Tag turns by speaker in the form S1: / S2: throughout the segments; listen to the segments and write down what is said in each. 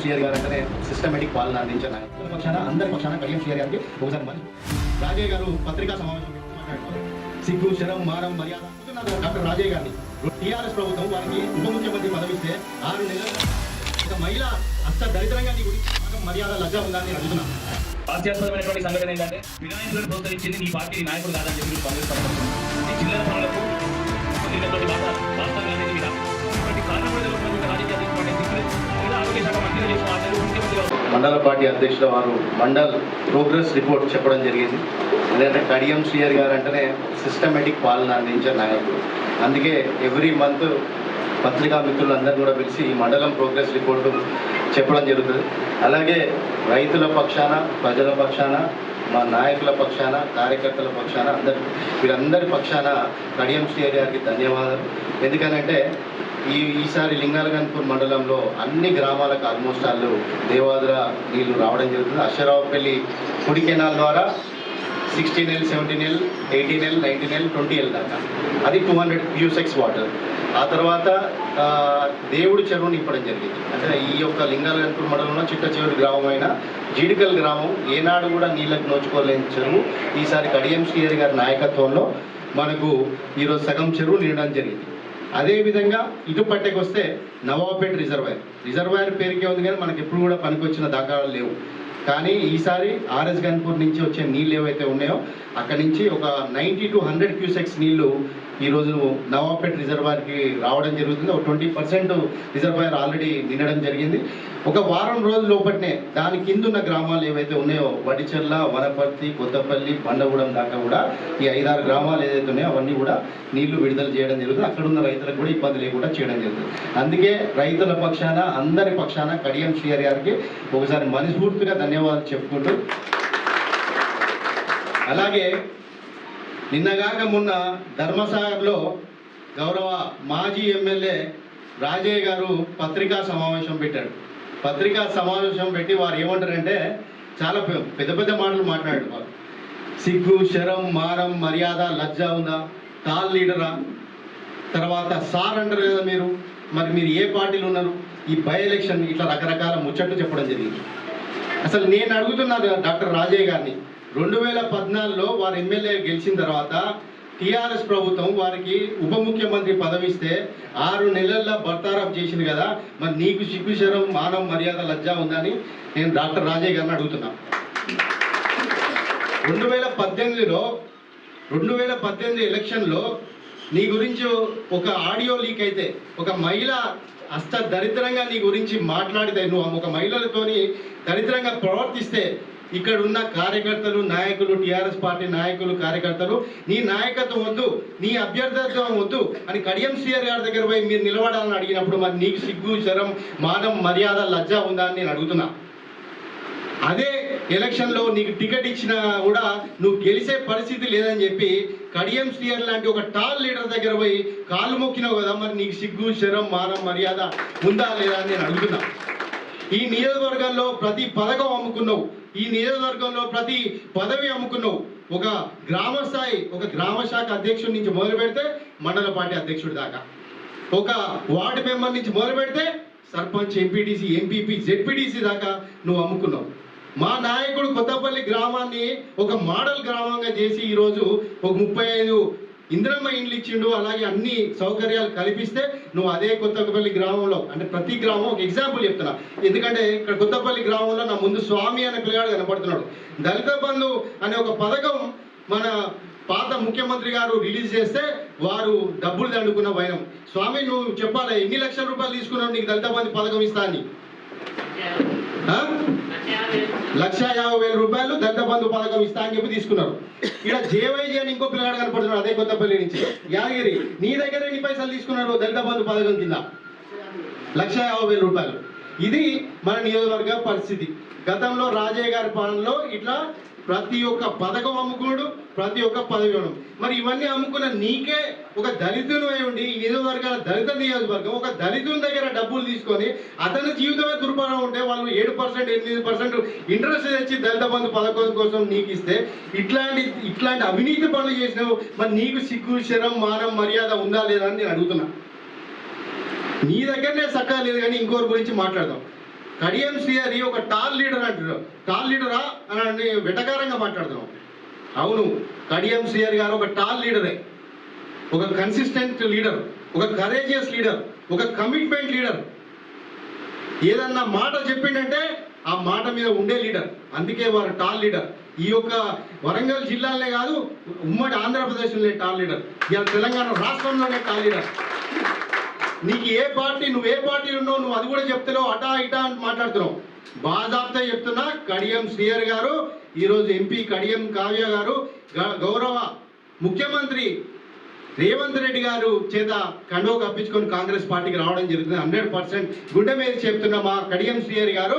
S1: శ్రీయర్ గారు అంటేనే సిస్టమేటిక్ పాలన అందించిన నాయకుల. పక్షాన అందరి పక్షాన కడియం శ్రీయర్ గారికి ఒకసారి మరి. రాజయ్య గారు పత్రికా సమావేశం సిగ్గు శరం మారం మర్యాద డాక్టర్ రాజయ్య గారిని. టీఆర్ఎస్ ప్రభుత్వం వారికి ఉప ముఖ్యమంత్రి పదవిస్తే ఆరు నెలల. ఒక మహిళ అష్ట దరిద్రంగా నీ గురించి మర్యాద లజ్జ ఉందని నేను అడుగుతున్నాను
S2: హాస్యాస్పదమైనటువంటి సంఘటన ఏంటంటే వినాయకులను ప్రోత్సహించింది నీ పార్టీ నాయకుడు కాదని చెప్పి కాంగ్రెస్
S1: మండల పార్టీ అధ్యక్షుల వారు మండల్ ప్రోగ్రెస్ రిపోర్ట్ చెప్పడం జరిగింది. ఎందుకంటే కడియం శ్రీయర్ గారు అంటేనే సిస్టమేటిక్ పాలన అందించే నాయకుడు అందుకే ఎవ్రీ మంత్ పత్రికా మిత్రులందరూ కూడా పిలిచి ఈ మండలం ప్రోగ్రెస్ రిపోర్టు చెప్పడం జరుగుతుంది. అలాగే రైతుల పక్షాన ప్రజల పక్షాన మా నాయకుల పక్షాన కార్యకర్తల పక్షాన అందరి వీరందరి పక్షాన కడియం శ్రీయర్ గారికి ధన్యవాదాలు. ఎందుకనంటే ఈ ఈసారి లింగాలగన్పూర్ మండలంలో అన్ని గ్రామాలకు ఆల్మోస్ట్ వాళ్ళు దేవాదుల నీళ్ళు రావడం జరుగుతుంది. అశ్వరావుపల్లి కుడి కెనాల్ ద్వారా sixteen L seventeen L eighteen L nineteen L twenty L దాకా. అది టూ హండ్రెడ్ క్యూసెక్స్ వాటర్. ఆ తర్వాత దేవుడి చెరువుని నింపడం జరిగింది. అంటే ఈ యొక్క లింగాలగన్పూర్ మండలంలో చిట్ట చివరి గ్రామం అయిన జీడికల్ గ్రామం ఏనాడు కూడా నీళ్ళకు నోచుకోలేని చెరువు. ఈసారి కడియం శ్రీహరి గారి నాయకత్వంలో మనకు ఈరోజు సగం చెరువు నిండడం జరిగింది. అదేవిధంగా ఇటు పట్టెకి వస్తే నవాబేట్ రిజర్వాయర్. రిజర్వాయర్ పేరుకే ఉంది కానీ మనకి ఎప్పుడు కూడా పనికొచ్చిన దాఖలాలు లేవు. కానీ ఈసారి ఆర్ఎస్ గన్పూర్ నుంచి వచ్చే నీళ్ళు ఏవైతే ఉన్నాయో అక్కడి నుంచి ఒక నైంటీ టు హండ్రెడ్ క్యూసెక్స్ నీళ్ళు ఈరోజు నవాబేట్ రిజర్వాయర్కి రావడం జరుగుతుంది. ఒక ట్వంటీ పర్సెంట్ రిజర్వాయర్ ఆల్రెడీ నిండడం జరిగింది. ఒక వారం రోజుల లోపట్నే దాని కింద ఉన్న గ్రామాలు ఏవైతే ఉన్నాయో వడిచెర్ల వనపర్తి కొత్తపల్లి బండగూడెం దాకా కూడా ఈ ఐదారు గ్రామాలు ఏదైతే ఉన్నాయో అవన్నీ కూడా నీళ్ళు విడుదల చేయడం జరుగుతుంది. అక్కడ ఉన్న రైతులకు కూడా ఇబ్బంది లేకుండా చేయడం జరుగుతుంది. అందుకే రైతుల పక్షాన అందరి పక్షాన కడియం శ్రీహరి గారికి ఒకసారి మనస్ఫూర్తిగా ధన్యవాదాలు చెప్పుకుంటూ అలాగే నిన్నగాక మొన్న ధర్మసాగర్లో గౌరవ మాజీ ఎమ్మెల్యే రాజయ్య గారు పత్రికా సమావేశం పెట్టాడు పత్రికా సమావేశం పెట్టి వారు ఏమంటారంటే చాలా పెద్ద పెద్ద మాటలు మాట్లాడాడు వారు. సిగ్గు శరం మారం మర్యాద లజ్జ ఉందా? తాల్ లీడరా? తర్వాత సార్ అంటారు కదా మీరు మరి మీరు ఏ పార్టీలు ఉన్నారు? ఈ బై ఎలక్షన్ ఇట్లా రకరకాల ముచ్చట్లు చెప్పడం జరిగింది. అసలు నేను అడుగుతున్నాను డాక్టర్ రాజయ్య గారిని రెండు వేల పద్నాలుగులో వారు ఎమ్మెల్యే గెలిచిన తర్వాత టీఆర్ఎస్ ప్రభుత్వం వారికి ఉప ముఖ్యమంత్రి పదవి ఇస్తే ఆరు నెలల్లో బర్తారఫ్ చేసింది కదా. మరి నీకు సిగ్గుశరం మానవ మర్యాద లజ్జ ఉందని నేను డాక్టర్ రాజయ్య గారిని అడుగుతున్నా. రెండు వేల పద్దెనిమిదిలో రెండు వేల పద్దెనిమిది ఎలక్షన్లో నీ గురించి ఒక ఆడియో లీక్ అయితే ఒక మహిళ అస్త దరిద్రంగా నీ గురించి మాట్లాడితే నువ్వు ఒక మహిళలతోని దరిద్రంగా ప్రవర్తిస్తే ఇక్కడ ఉన్న కార్యకర్తలు నాయకులు టీఆర్ఎస్ పార్టీ నాయకులు కార్యకర్తలు నీ నాయకత్వం వద్దు నీ అభ్యర్థిత్వం వద్దు అని కడియం సీఆర్ గారి దగ్గర పోయి మీరు నిలబడాలని అడిగినప్పుడు మరి నీకు సిగ్గు శరం మానం మర్యాద లజ్జ ఉందా అని నేను అడుగుతున్నా. అదే ఎలక్షన్లో నీకు టికెట్ ఇచ్చినా కూడా నువ్వు గెలిచే పరిస్థితి లేదని చెప్పి కడియం శ్రీయర్ లాంటి ఒక టాల్ లీడర్ దగ్గర పోయి కాలు మొక్కినావు కదా మరి నీకు సిగ్గు శరం మానం మర్యాద ఉందా లేదా అని నేను అడుగుతున్నా. ఈ నియోజకవర్గంలో ప్రతి పథకం అమ్ముకున్నావు. ఈ నియోజకవర్గంలో ప్రతి పదవి అమ్ముకున్నావు ఒక గ్రామ స్థాయి ఒక గ్రామ శాఖ అధ్యక్షుడి నుంచి మొదలు పెడితే మండల పార్టీ అధ్యక్షుడి దాకా. ఒక వార్డు మెంబర్ నుంచి మొదలు పెడితే సర్పంచ్ ఎంపీటీసీ ఎంపీపీ జెడ్పీటీసీ దాకా నువ్వు అమ్ముకున్నావు. మా నాయకుడు కొత్తపల్లి గ్రామాన్ని ఒక మోడల్ గ్రామంగా చేసి ఈరోజు ఒక ముప్పై ఐదు ఇందిరమ్మ ఇండ్లు ఇచ్చిండు అలాగే అన్ని సౌకర్యాలు కల్పిస్తే నువ్వు అదే కొత్తపల్లి గ్రామంలో అంటే ప్రతి గ్రామం ఒక ఎగ్జాంపుల్ చెప్తున్నా. ఎందుకంటే ఇక్కడ కొత్తపల్లి గ్రామంలో నా ముందు స్వామి అనే పిల్లగాడు కనపడుతున్నాడు. దళిత బంధు అనే ఒక పథకం మన పాత ముఖ్యమంత్రి గారు రిలీజ్ చేస్తే వారు డబ్బులు దండుకున్న భయం. స్వామి నువ్వు చెప్పాలి ఎన్ని లక్షల రూపాయలు తీసుకున్నావు నీకు దళిత బంధు పథకం ఇస్తా అని? లక్ష యాభై వేల రూపాయలు దళిత బంధు పథకం ఇస్తా అని చెప్పి తీసుకున్నారు. ఇక్కడ జేవైజీ అని ఇంకో పిల్లగాడు కనపడుతున్నాడు అదే కొత్తపల్లి నుంచి. యాదగిరి నీ దగ్గర ఎన్ని పైసలు తీసుకున్నారు దళిత బంధు పథకం కింద? లక్ష యాభై వేల రూపాయలు. ఇది మన నియోజకవర్గ పరిస్థితి. గతంలో రాజయ్య గారి పాలనలో ఇట్లా ప్రతి ఒక్క పథకం అమ్ముకోడు ప్రతి ఒక్క పదవి ఇవ్వడం మరి ఇవన్నీ అమ్ముకున్న నీకే ఒక దళితుడు అయి ఉండి ఈ నియోజకవర్గాల దళిత నియోజకవర్గం ఒక దళితుని దగ్గర డబ్బులు తీసుకొని అతని జీవితమే దుర్భరం ఉంటే వాళ్ళు ఏడు పర్సెంట్ ఎనిమిది పర్సెంట్ ఇంట్రెస్ట్ తెచ్చి దళిత బంధు పథకం కోసం నీకు ఇస్తే ఇట్లాంటి ఇట్లాంటి అవినీతి పనులు చేసినావు మరి నీకు సిగ్గు శరం మానం మర్యాద ఉందా లేదా అని నేను అడుగుతున్నా. నీ దగ్గరనే సక్కగా లేదు కానీ ఇంకోరి గురించి మాట్లాడదాం. కడియం అని ఒక టాల్ లీడర్ అంటారు. టాల్ లీడరా? అని వెటకారంగా మాట్లాడుతున్నాం అవును కడియం సిఆర్ గారు ఒక టాల్ లీడరే. ఒక కన్సిస్టెంట్ లీడర్ ఒక కరేజియస్ లీడర్ ఒక కమిట్మెంట్ లీడర్. ఏదన్నా మాట చెప్పిండంటే ఆ మాట మీద ఉండే లీడర్. అందుకే వారు టాల్ లీడర్. ఈ యొక్క వరంగల్ జిల్లాలోనే కాదు ఉమ్మడి ఆంధ్రప్రదేశ్లోనే టాల్ లీడర్. ఇవాళ తెలంగాణ రాష్ట్రంలోనే టాల్ లీడర్. నీకు ఏ పార్టీ నువ్వు ఏ పార్టీ ఉన్నావు నువ్వు అది కూడా చెప్తున్నావు అటా ఇటా అని మాట్లాడుతున్నావు. బాజాబ్తా చెప్తున్నా కడియం శ్రీయర్ గారు ఈరోజు ఎంపీ కడియం కావ్య గారు గ- గౌరవ ముఖ్యమంత్రి రేవంత్ రెడ్డి గారు చేత కండో కప్పించుకొని కాంగ్రెస్ పార్టీకి రావడం జరుగుతుంది. హండ్రెడ్ పర్సెంట్ గుండె మీద చెప్తున్న మా కడియం శ్రీయర్ గారు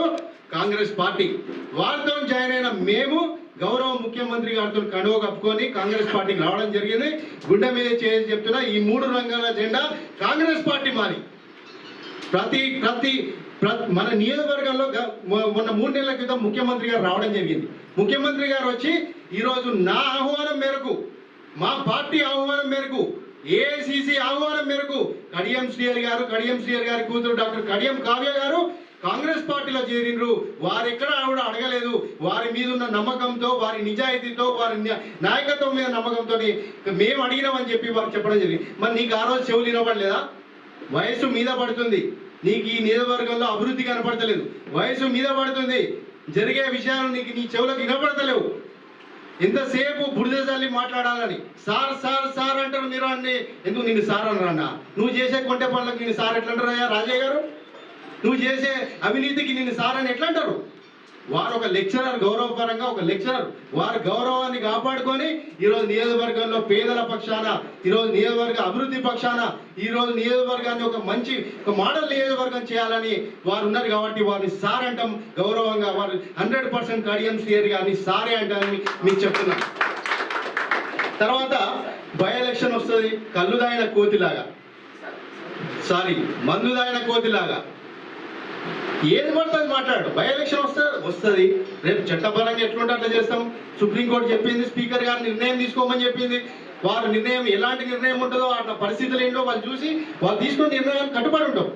S1: కాంగ్రెస్ పార్టీ. వారితో జాయిన్ అయిన మేము గౌరవ ముఖ్యమంత్రి గారితో కండువ కప్పుకొని కాంగ్రెస్ పార్టీకి రావడం జరిగింది. గుండె మీద చేసి చెప్తున్నా ఈ మూడు రంగాల జెండా కాంగ్రెస్ పార్టీ మారి ప్రతి ప్రతి మన నియోజకవర్గంలో గ- మొన్న మూడు నెలల క్రితం ముఖ్యమంత్రి గారు రావడం జరిగింది. ముఖ్యమంత్రి గారు వచ్చి ఈరోజు నా ఆహ్వానం మేరకు మా పార్టీ ఆహ్వానం మేరకు ఏఐసిసి ఆహ్వానం మేరకు కడియం శ్రీయర్ గారు కడియం శ్రీయర్ గారి కూతురు డాక్టర్ కడియం కావ్య గారు కాంగ్రెస్ పార్టీలో చేరిండ్రు వారు ఎక్కడ కూడా అడగలేదు. వారి మీద ఉన్న నమ్మకంతో వారి నిజాయితీతో వారి నాయకత్వం మీద నమ్మకంతో మేము అడిగినామని చెప్పి వారు చెప్పడం జరిగింది. మరి నీకు ఆ రోజు చెవులు వినపడలేదా? వయసు మీద పడుతుంది. నీకు ఈ నియోజకవర్గంలో అభివృద్ధి కనపడతలేదు. వయసు మీద పడుతుంది. జరిగే విషయాలు నీకు నీ చెవులకు వినపడతలేవు. ఎంతసేపు బుడిదేశాలి మాట్లాడాలని సార్ సార్ సార్ అంటారు మీరు అన్ని ఎందుకు నేను సార్ అనరా నువ్వు చేసే కొంటే పనులకు నేను సార్ ఎట్లా రాజయ్య గారు? నువ్వు చేసే అవినీతికి నిన్ను సార్ అని ఎట్లా అంటారు వారు ఒక లెక్చరర్ గౌరవపరంగా ఒక లెక్చరర్. వారి గౌరవాన్ని కాపాడుకొని ఈరోజు నియోజకవర్గంలో పేదల పక్షాన ఈరోజు నియోజకవర్గ అభివృద్ధి పక్షాన ఈరోజు నియోజకవర్గాన్ని ఒక మంచి ఒక మోడల్ నియోజకవర్గం చేయాలని వారు ఉన్నారు కాబట్టి వారిని సార్ అంటాం. గౌరవంగా వారు హండ్రెడ్ పర్సెంట్ కడియం శ్రీయర్ కానీ సారే అంటారని మీకు చెప్తున్నాను. తర్వాత బై ఎలక్షన్ వస్తుంది. కళ్ళు కోతిలాగా. సారీ మందు కోతిలాగా. ఏది పడుతుంది మాట్లాడు. బై ఎలక్షన్ వస్తే వస్తుంది. రేపు చట్టపరంగా ఎట్లుంటే అట్లా చేస్తాం. సుప్రీంకోర్టు చెప్పింది స్పీకర్ గారు నిర్ణయం తీసుకోమని చెప్పింది. వారు నిర్ణయం ఎలాంటి నిర్ణయం ఉంటుందో అట్లా పరిస్థితులు ఏంటో వాళ్ళు చూసి వాళ్ళు తీసుకున్న నిర్ణయానికి కట్టుబడి ఉంటాం.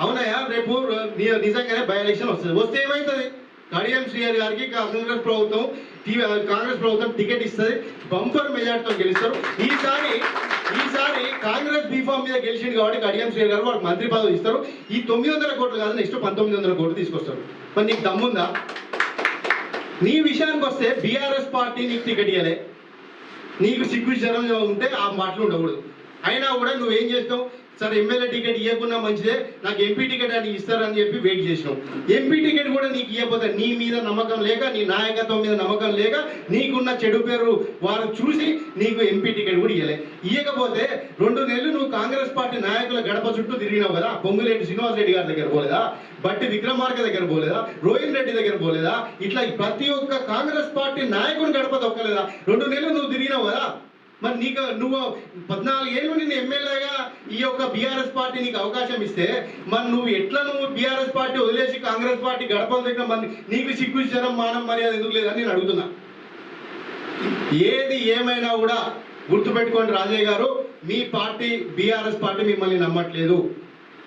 S1: అవునయ్యా రేపు నిజంగానే బై ఎలక్షన్ వస్తుంది. వస్తే ఏమవుతుంది కడియం శ్రీహరి గారికి కాంగ్రెస్ ప్రభుత్వం కాంగ్రెస్ ప్రభుత్వం టికెట్ ఇస్తుంది బంపర్ మెజార్టీతో గెలుస్తారు. ఈసారి ఈసారి కాంగ్రెస్ బీఫామ్ మీద గెలిచింది కాబట్టి కడియం శ్రీ గారు వాడు మంత్రి పదవి ఇస్తారు. ఈ తొమ్మిది వందల కోట్లు కాదు నెక్స్ట్ పంతొమ్మిది వందల కోట్లు తీసుకొస్తారు. మరి నీకు దమ్ముందా? నీ విషయానికి వస్తే బీఆర్ఎస్ పార్టీ నీకు టికెట్ ఇవ్వలే నీకు సిగ్గు జనం ఉంటే ఆ మాటలు ఉండకూడదు. అయినా కూడా నువ్వేం చేస్తావు? సరే ఎమ్మెల్యే టికెట్ ఇవ్వకుండా మంచిదే. నాకు ఎంపీ టికెట్ అని ఇస్తారని చెప్పి వెయిట్ చేసినాం. ఎంపీ టికెట్ కూడా నీకు ఇవ్వకపోతే నీ మీద నమ్మకం లేక నీ నాయకత్వం మీద నమ్మకం లేక నీకున్న చెడు పేరు వారు చూసి నీకు ఎంపీ టికెట్ కూడా ఇవ్వలే ఇవ్వకపోతే రెండు నెలలు నువ్వు కాంగ్రెస్ పార్టీ నాయకుల గడప చుట్టూ తిరిగినావు కదా. పొంగులేటి శ్రీనివాస్ రెడ్డి గారి దగ్గర పోలేదా? బట్టి విక్రమార్క దగ్గర పోలేదా? రోహిన్ రెడ్డి దగ్గర పోలేదా? ఇట్లా ప్రతి ఒక్క కాంగ్రెస్ పార్టీ నాయకుని గడప తొక్కలేదా? రెండు నెలలు నువ్వు తిరిగినావు కదా. మరి నీకు నువ్వు పద్నాలుగు ఏళ్ళు ఎమ్మెల్యేగా ఈ యొక్క బీఆర్ఎస్ పార్టీ నీకు అవకాశం ఇస్తే మరి నువ్వు ఎట్లా నువ్వు బీఆర్ఎస్ పార్టీ వదిలేసి కాంగ్రెస్ పార్టీ గడపలు దగ్గర మరి నీకు సిగ్గు జనం మానం మర్యాద ఎందుకు లేదని నేను అడుగుతున్నా. ఏది ఏమైనా కూడా గుర్తుపెట్టుకోండి రాజయ్య గారు మీ పార్టీ బీఆర్ఎస్ పార్టీ మిమ్మల్ని నమ్మట్లేదు.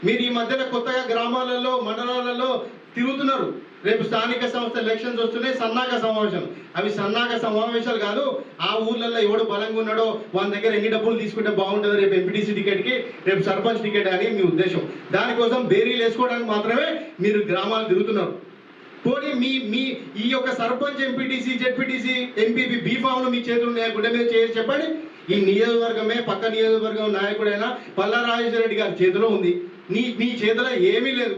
S1: మీరు ఈ మధ్యన కొత్తగా గ్రామాలలో మండలాలలో తిరుగుతున్నారు. రేపు స్థానిక సంస్థ ఎలక్షన్స్ వస్తున్నాయి సన్నాక సమావేశం. అవి సన్నాక సమావేశాలు కాదు ఆ ఊర్లలో ఎవడు బలంగా ఉన్నాడో వాళ్ళ దగ్గర ఎన్ని డబ్బులు తీసుకుంటే బాగుంటుంది రేపు ఎంపీటీసీ టికెట్కి రేపు సర్పంచ్ టికెట్ అని మీ ఉద్దేశం. దానికోసం బేరీలు వేసుకోవడానికి మాత్రమే మీరు గ్రామాలు తిరుగుతున్నారు. పోనీ మీ మీ ఈ యొక్క సర్పంచ్ ఎంపీటీసీ జెడ్పీటీసీ ఎంపీపీ బీఫామ్లు మీ చేతులు ఉన్నాయి? గుడ్డ మీద చేసి చెప్పండి. ఈ నియోజకవర్గమే పక్క నియోజకవర్గం నాయకుడైన పల్లా రాజేశ్వర రెడ్డి గారి చేతిలో ఉంది. నీ మీ చేతిలో ఏమీ లేదు.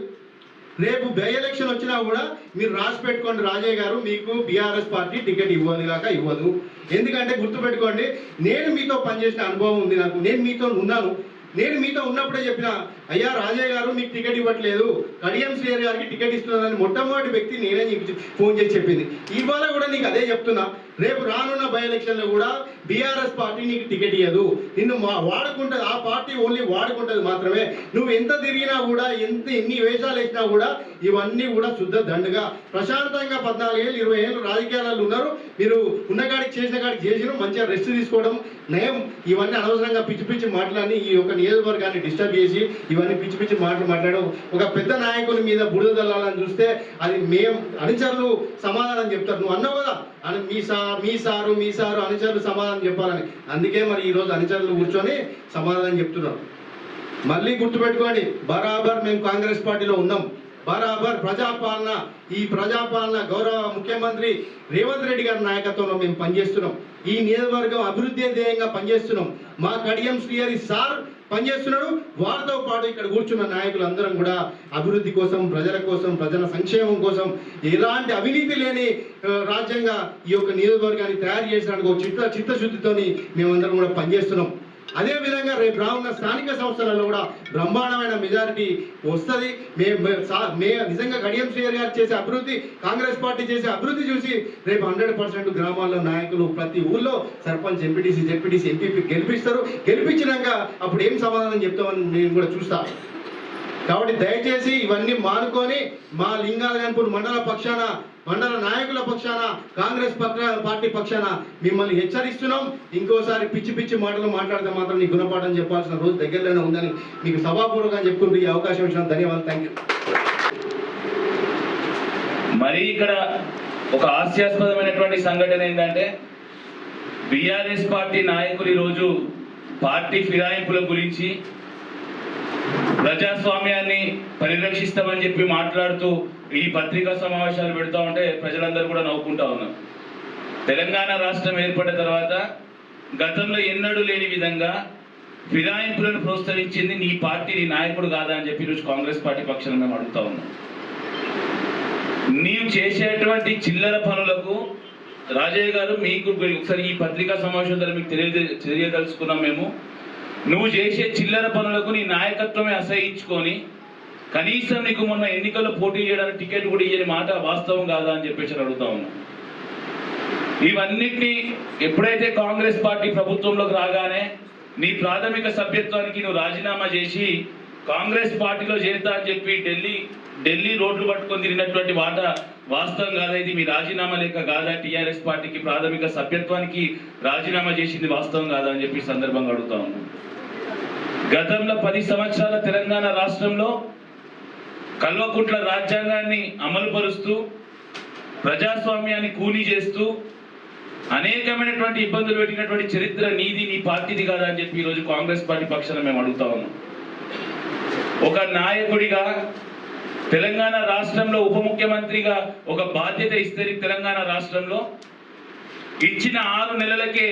S1: రేపు బై ఎలక్షన్ వచ్చినా కూడా మీరు రాసి పెట్టుకోండి రాజయ్య గారు మీకు బీఆర్ఎస్ పార్టీ టికెట్ ఇవ్వదు కాక ఇవ్వదు. ఎందుకంటే గుర్తుపెట్టుకోండి నేను మీతో పనిచేసిన అనుభవం ఉంది నాకు. నేను మీతో ఉన్నాను. నేను మీతో ఉన్నప్పుడే చెప్పిన అయ్యా రాజయ్య గారు మీకు టికెట్ ఇవ్వట్లేదు. కడియం శ్రీహరి గారికి టికెట్ ఇస్తున్నానని మొట్టమొదటి వ్యక్తి నేనే ఫోన్ చేసి చెప్పింది. ఇవాళ కూడా నీకు అదే చెప్తున్నా. రేపు రానున్న బై ఎలక్షన్లో కూడా బీఆర్ఎస్ పార్టీ నీకు టికెట్ ఇవ్వదు నిన్ను మా వాడుకుంటుంది ఆ పార్టీ ఓన్లీ వాడుకుంటుంది మాత్రమే. నువ్వు ఎంత తిరిగినా కూడా ఎంత ఎన్ని వేషాలు వేసినా కూడా ఇవన్నీ కూడా శుద్ధ దండుగా. ప్రశాంతంగా పద్నాలుగేళ్ళు ఇరవై ఏళ్ళు రాజకీయాలలో ఉన్నారు. మీరు ఉన్న కాడికి చేసిన కాడికి చేసిన మంచిగా రెస్ట్ తీసుకోవడం నయం. ఇవన్నీ అనవసరంగా పిచ్చి పిచ్చి మాట్లాడి ఈ యొక్క నియోజకవర్గాన్ని డిస్టర్బ్ చేసి ఇవన్నీ పిచ్చి పిచ్చి మాటలు మాట్లాడు ఒక పెద్ద నాయకుల మీద బుడిద చల్లాలని చూస్తే అది మేం అనుచరులు సమాధానం చెప్తారు. నువ్వు అన్నావు కదా అని మీ సార్ మీ సారు మీ సారు అనుచరులు సమాధానం చెప్పాలని. అందుకే మరి ఈరోజు అనుచరులు కూర్చొని సమాధానం చెప్తున్నారు. మళ్ళీ గుర్తుపెట్టుకోండి బరాబర్ మేము కాంగ్రెస్ పార్టీలో ఉన్నాం. బరాబర్ ప్రజాపాలన ఈ ప్రజాపాలన గౌరవ ముఖ్యమంత్రి రేవంత్ రెడ్డి గారి నాయకత్వంలో మేము పనిచేస్తున్నాం. ఈ నియోజకవర్గం అభివృద్ధి ధ్యేయంగా పనిచేస్తున్నాం. మా కడియం శ్రీహరి సార్ పనిచేస్తున్నాడు. వారితో పాటు ఇక్కడ కూర్చున్న నాయకులు అందరం కూడా అభివృద్ధి కోసం ప్రజల కోసం ప్రజల సంక్షేమం కోసం ఎలాంటి అవినీతి లేని రాజ్యంగా ఈ యొక్క నియోజకవర్గాన్ని తయారు చేసడానికి ఒక చిత్త చిత్తశుద్ధితోని మేమందరం కూడా పనిచేస్తున్నాం. అదే విధంగా రేపు రానున్న స్థానిక సంస్థలలో కూడా బ్రహ్మాండమైన మెజారిటీ వస్తుంది. మే మే- నిజంగా గడియం శ్రీయర్ గారు చేసే అభివృద్ధి కాంగ్రెస్ పార్టీ చేసే అభివృద్ధి చూసి రేపు హండ్రెడ్ పర్సెంట్ గ్రామాల్లో నాయకులు ప్రతి ఊళ్ళో సర్పంచ్ ఎంపీటీసీ జెడ్పీటీసీ ఎంపీపీ గెలిపిస్తారు. గెలిపించినాక అప్పుడు ఏం సమాధానం చెప్తామని నేను కూడా చూస్తా. కాబట్టి దయచేసి ఇవన్నీ మానుకొని మా లింగాల మండల పక్షాన మండల నాయకుల పక్షాన కాంగ్రెస్ పక్ష- పార్టీ పక్షాన మిమ్మల్ని హెచ్చరిస్తున్నాం. ఇంకోసారి పిచ్చి పిచ్చి మాటలు మాట్లాడితే మాత్రం నీ గుణపాఠం చెప్పాల్సిన రోజు దగ్గరలోనే ఉందని మీకు సభాపూర్వకంగా చెప్పుకుంటూ ఈ అవకాశం ఇచ్చిన ధన్యవాదాలు. థ్యాంక్ యూ
S2: మరి ఇక్కడ ఒక హాస్యాస్పదమైనటువంటి సంఘటన ఏంటంటే బీఆర్ఎస్ పార్టీ నాయకులు ఈరోజు పార్టీ ఫిరాయింపుల గురించి ప్రజాస్వామ్యాన్ని పరిరక్షిస్తామని చెప్పి మాట్లాడుతూ ఈ పత్రికా సమావేశాలు పెడతా ఉంటే ప్రజలందరూ కూడా నవ్వుకుంటా ఉన్నారు. తెలంగాణ రాష్ట్రం ఏర్పడిన తర్వాత గతంలో ఎన్నడూ లేని విధంగా ఫిరాయింపులను ప్రోత్సహించింది నీ పార్టీ నీ నాయకుడు కాదా అని చెప్పి ఈరోజు కాంగ్రెస్ పార్టీ పక్షాన్ని మేము అడుగుతా ఉన్నాం. నీవు చేసేటువంటి చిల్లర పనులకు రాజయ్య గారు మీకు ఒకసారి ఈ పత్రికా సమావేశం ద్వారా మీకు తెలియ తెలియదలుచుకున్నాం మేము. నువ్వు చేసే చిల్లర పనులకు నీ నాయకత్వమే అసహించుకొని కనీసం నీకు మొన్న ఎన్నికల్లో పోటీ చేయడానికి టికెట్ కూడా ఇయ్యని మాట వాస్తవం కాదా అని చెప్పేసి అడుగుతా ఉన్నా. ఇవన్నిటినీ ఎప్పుడైతే కాంగ్రెస్ పార్టీ ప్రభుత్వంలోకి రాగానే నీ ప్రాథమిక సభ్యత్వానికి నువ్వు రాజీనామా చేసి కాంగ్రెస్ పార్టీలో చేరుతా అని చెప్పి ఢిల్లీ ఢిల్లీ రోడ్లు పట్టుకొని తిరిగినటువంటి మాట వాస్తవం కాదా? ఇది మీ రాజీనామా లేక కాదా? టీఆర్ఎస్ పార్టీకి ప్రాథమిక సభ్యత్వానికి రాజీనామా చేసింది వాస్తవం కాదా అని చెప్పి సందర్భంగా అడుగుతా ఉన్నాను గతంలో పది సంవత్సరాల తెలంగాణ రాష్ట్రంలో కల్వకుంట్ల రాజ్యాంగాన్ని అమలుపరుస్తూ ప్రజాస్వామ్యాన్ని కూలీ చేస్తూ అనేకమైనటువంటి ఇబ్బందులు పెట్టినటువంటి చరిత్ర నీది నీ పార్టీది కాదా అని చెప్పి ఈరోజు కాంగ్రెస్ పార్టీ పక్షాన మేము అడుగుతా ఉన్నాం. ఒక నాయకుడిగా తెలంగాణ రాష్ట్రంలో ఉప ముఖ్యమంత్రిగా ఒక బాధ్యత ఇస్తే తెలంగాణ రాష్ట్రంలో ఇచ్చిన ఆరు నెలలకే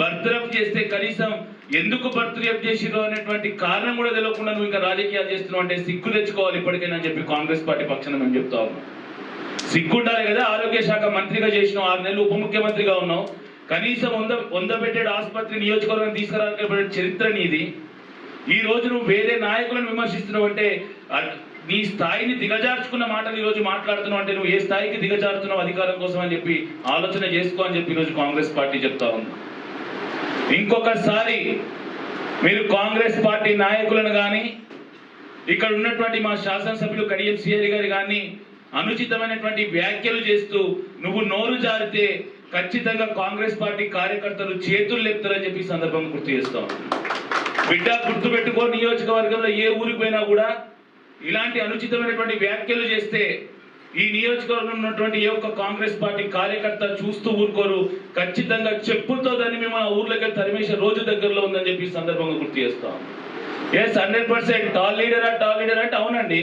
S2: బర్త్రఫ్ చేస్తే కనీసం ఎందుకు బర్త్రఫ్ చేసిరో అనేటువంటి కారణం కూడా తెలియకుండా నువ్వు ఇంకా రాజకీయాలు చేస్తున్నావు అంటే సిగ్గు తెచ్చుకోవాలి ఇప్పటికైనా అని చెప్పి కాంగ్రెస్ పార్టీ పక్షాన మేము చెప్తా ఉన్నాం. సిగ్గుండాలి కదా ఆరోగ్య శాఖ మంత్రిగా చేసినావు ఆరు నెలలు ఉప ముఖ్యమంత్రిగా ఉన్నావు. కనీసం వంద వంద బెడ్డెడ్ ఆసుపత్రి నియోజకవర్గం తీసుకురావాలనే చరిత్ర నీది. ఈ రోజు నువ్వు వేరే నాయకులను విమర్శిస్తున్నావు అంటే నీ స్థాయిని దిగజార్చుకున్న మాటలు ఈ రోజు మాట్లాడుతున్నావు అంటే నువ్వు ఏ స్థాయికి దిగజారుతున్నావు అధికారం కోసం అని చెప్పి ఆలోచన చేసుకో అని చెప్పి ఈరోజు కాంగ్రెస్ పార్టీ చెప్తా ఉంది. ఇంకొకసారి మీరు కాంగ్రెస్ పార్టీ నాయకులను కానీ ఇక్కడ ఉన్నటువంటి మా శాసనసభ్యులు కడియం సిఆర్ గారు కానీ అనుచితమైనటువంటి వ్యాఖ్యలు చేస్తూ నువ్వు నోరు జారితే ఖచ్చితంగా కాంగ్రెస్ పార్టీ కార్యకర్తలు చేతులు లేపుతారని చెప్పి సందర్భం గుర్తు చేస్తాం బిడ్డ గుర్తుపెట్టుకో నియోజకవర్గంలో ఏ ఊరికి పోయినా కూడా ఇలాంటి అనుచితమైనటువంటి వ్యాఖ్యలు చేస్తే ఈ నియోజకవర్గం ఉన్నటువంటి ఏ ఒక్క కాంగ్రెస్ పార్టీ కార్యకర్త చూస్తూ ఊరుకోరు. ఖచ్చితంగా చెప్పులతో దాన్ని మేము ఆ ఊర్లోకి తరిమేసే రోజు దగ్గరలో ఉందని చెప్పి సందర్భంగా గుర్తు చేస్తాం ఎస్ హండ్రెడ్ పర్సెంట్ టాల్ లీడరా టాల్ లీడర్ అంటే అవునండి.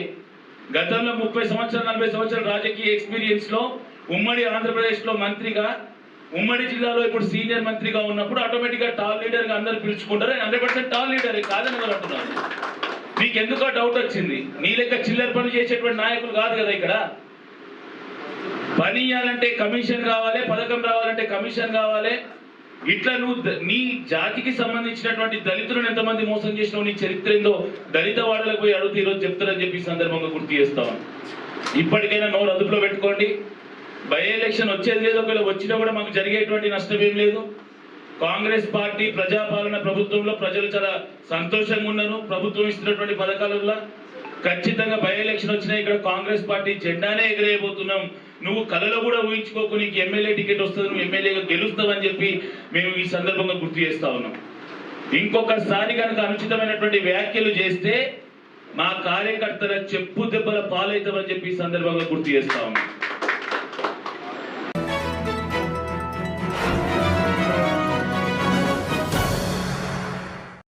S2: గతంలో ముప్పై సంవత్సరాలు నలభై సంవత్సరాల రాజకీయ ఎక్స్పీరియన్స్లో ఉమ్మడి ఆంధ్రప్రదేశ్లో మంత్రిగా ఉమ్మడి జిల్లాలో ఇప్పుడు సీనియర్ మంత్రిగా ఉన్నప్పుడు ఆటోమేటిక్గా టాల్ లీడర్గా అందరు పిలుచుకుంటారు. హండ్రెడ్ పర్సెంట్ టాల్ లీడరే కాదని అంటున్నాను అంటున్నారు? మీకు ఎందుకో డౌట్ వచ్చింది? నీ లెక్క చిల్లర పని చేసేటువంటి నాయకులు కాదు కదా ఇక్కడ. పని ఇవ్వాలంటే కమిషన్ కావాలి పథకం రావాలంటే కమిషన్ కావాలి. ఇట్లా నువ్వు నీ జాతికి సంబంధించినటువంటి దళితులను ఎంతమంది మోసం చేసినావు నీ చరిత్ర ఏందో దళిత వాడలకు పోయి అడుగుతూ ఈరోజు చెప్తారని చెప్పి సందర్భంగా గుర్తు చేస్తాను ఇప్పటికైనా నోరు అదుపులో పెట్టుకోండి. బై ఎలక్షన్ వచ్చేది లేదు ఒకవేళ వచ్చినా కూడా మాకు జరిగేటువంటి నష్టం ఏం లేదు. కాంగ్రెస్ పార్టీ ప్రజాపాలన ప్రభుత్వంలో ప్రజలు చాలా సంతోషంగా ఉన్నారు. ప్రభుత్వం ఇస్తున్నటువంటి పథకాలలో ఖచ్చితంగా బై ఎలక్షన్ వచ్చినా ఇక్కడ కాంగ్రెస్ పార్టీ జెండానే ఎగిరేయబోతున్నాం. నువ్వు కలలో కూడా ఊహించుకోకు నీకు ఎమ్మెల్యే టికెట్ వస్తుంది నువ్వు ఎమ్మెల్యేగా గెలుస్తావని చెప్పి మేము ఈ సందర్భంగా గుర్తు చేస్తా ఉన్నాం. ఇంకొకసారి కనుక అనుచితమైనటువంటి వ్యాఖ్యలు చేస్తే మా కార్యకర్తల చెప్పు దెబ్బల పాలవుతామని చెప్పి ఈ సందర్భంగా గుర్తు చేస్తా ఉన్నాం.